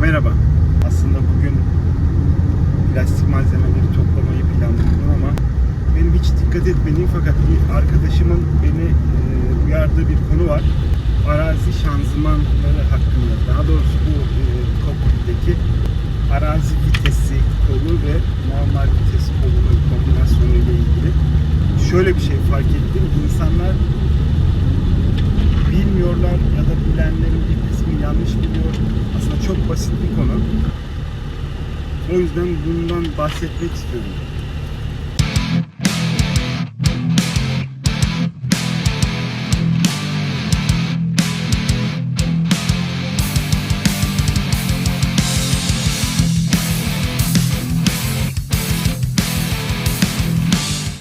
Merhaba. Aslında bugün plastik malzemeleri toplamayı planlıyordum ama benim hiç dikkat etmediğim fakat bir arkadaşımın beni uyardığı bir konu var. Arazi şanzımanları hakkında. Daha doğrusu bu e, kokpitteki arazi vitesi kolu ve normal vites kolunun kombinasyonu ile ilgili. Şöyle bir şey fark ettim. İnsanlar bilmiyorlar ya da bilenlerin bir kısmı yanlış biliyor. Aslında çok basit bir konu. O yüzden bundan bahsetmek istiyorum.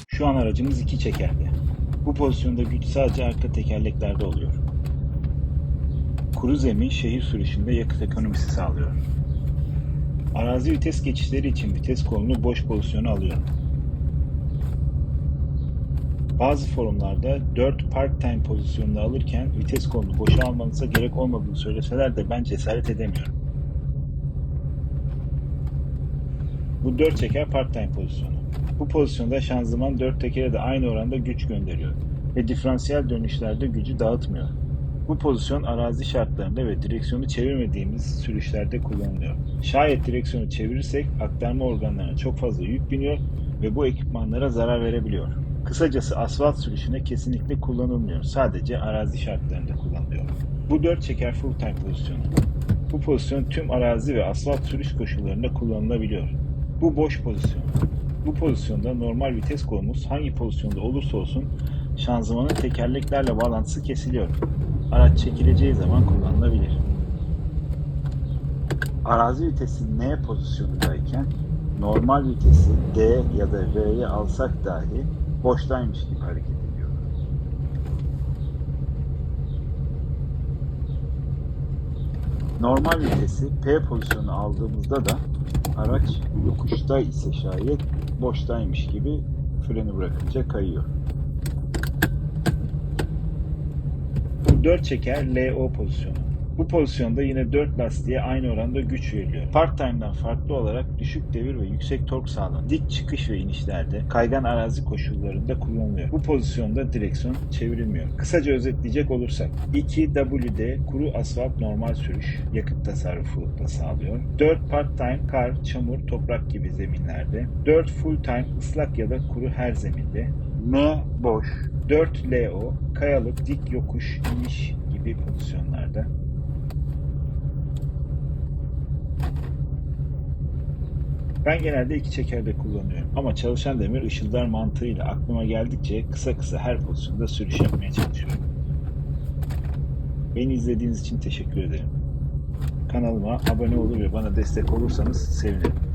Şu an aracımız iki çekerli. Bu pozisyonda güç sadece arka tekerleklerde oluyor. Kuru zemin şehir sürüşünde yakıt ekonomisi sağlıyor. Arazi vites geçişleri için vites kolunu boş pozisyona alıyorum. Bazı forumlarda 4 park time pozisyonunu alırken vites kolunu boşa almanıza gerek olmadığını söyleseler de ben cesaret edemiyorum. Bu 4 çeker park time pozisyonu. Bu pozisyonda şanzıman 4 tekere de aynı oranda güç gönderiyor ve diferansiyel dönüşlerde gücü dağıtmıyor. Bu pozisyon arazi şartlarında ve direksiyonu çevirmediğimiz sürüşlerde kullanılıyor. Şayet direksiyonu çevirirsek aktarma organlarına çok fazla yük biniyor ve bu ekipmanlara zarar verebiliyor. Kısacası asfalt sürüşüne kesinlikle kullanılmıyor. Sadece arazi şartlarında kullanılıyor. Bu 4 çeker full time pozisyonu. Bu pozisyon tüm arazi ve asfalt sürüş koşullarında kullanılabiliyor. Bu boş pozisyon. Bu pozisyonda normal vites kolumuz hangi pozisyonda olursa olsun şanzımanın tekerleklerle bağlantısı kesiliyor. Araç çekileceği zaman kullanılabilir. Arazi vitesi N pozisyonundayken normal vitesi D ya da R'ye alsak dahi boştaymış gibi hareket ediyor. Normal vitesi P pozisyonu aldığımızda da araç yokuşta ise şayet boştaymış gibi freni bırakınca kayıyor. Bu 4 çeker LO pozisyonu. Bu pozisyonda yine 4 lastiğe aynı oranda güç veriliyor. Park time'dan farklı olarak düşük devir ve yüksek tork sağlanıyor. Dik çıkış ve inişlerde kaygan arazi koşullarında kullanılıyor. Bu pozisyonda direksiyon çevrilmiyor. Kısaca özetleyecek olursak 2WD kuru asfalt normal sürüş yakıt tasarrufu da sağlıyor. 4 part time kar, çamur, toprak gibi zeminlerde. 4 full time ıslak ya da kuru her zeminde. M boş. 4 LO kayalık, dik yokuş, iniş gibi pozisyonlarda. Ben genelde iki çekerde kullanıyorum ama çalışan demir ışıldar mantığıyla aklıma geldikçe kısa kısa her pozisyonda sürüş yapmaya çalışıyorum. Beni izlediğiniz için teşekkür ederim. Kanalıma abone olur ve bana destek olursanız sevinirim.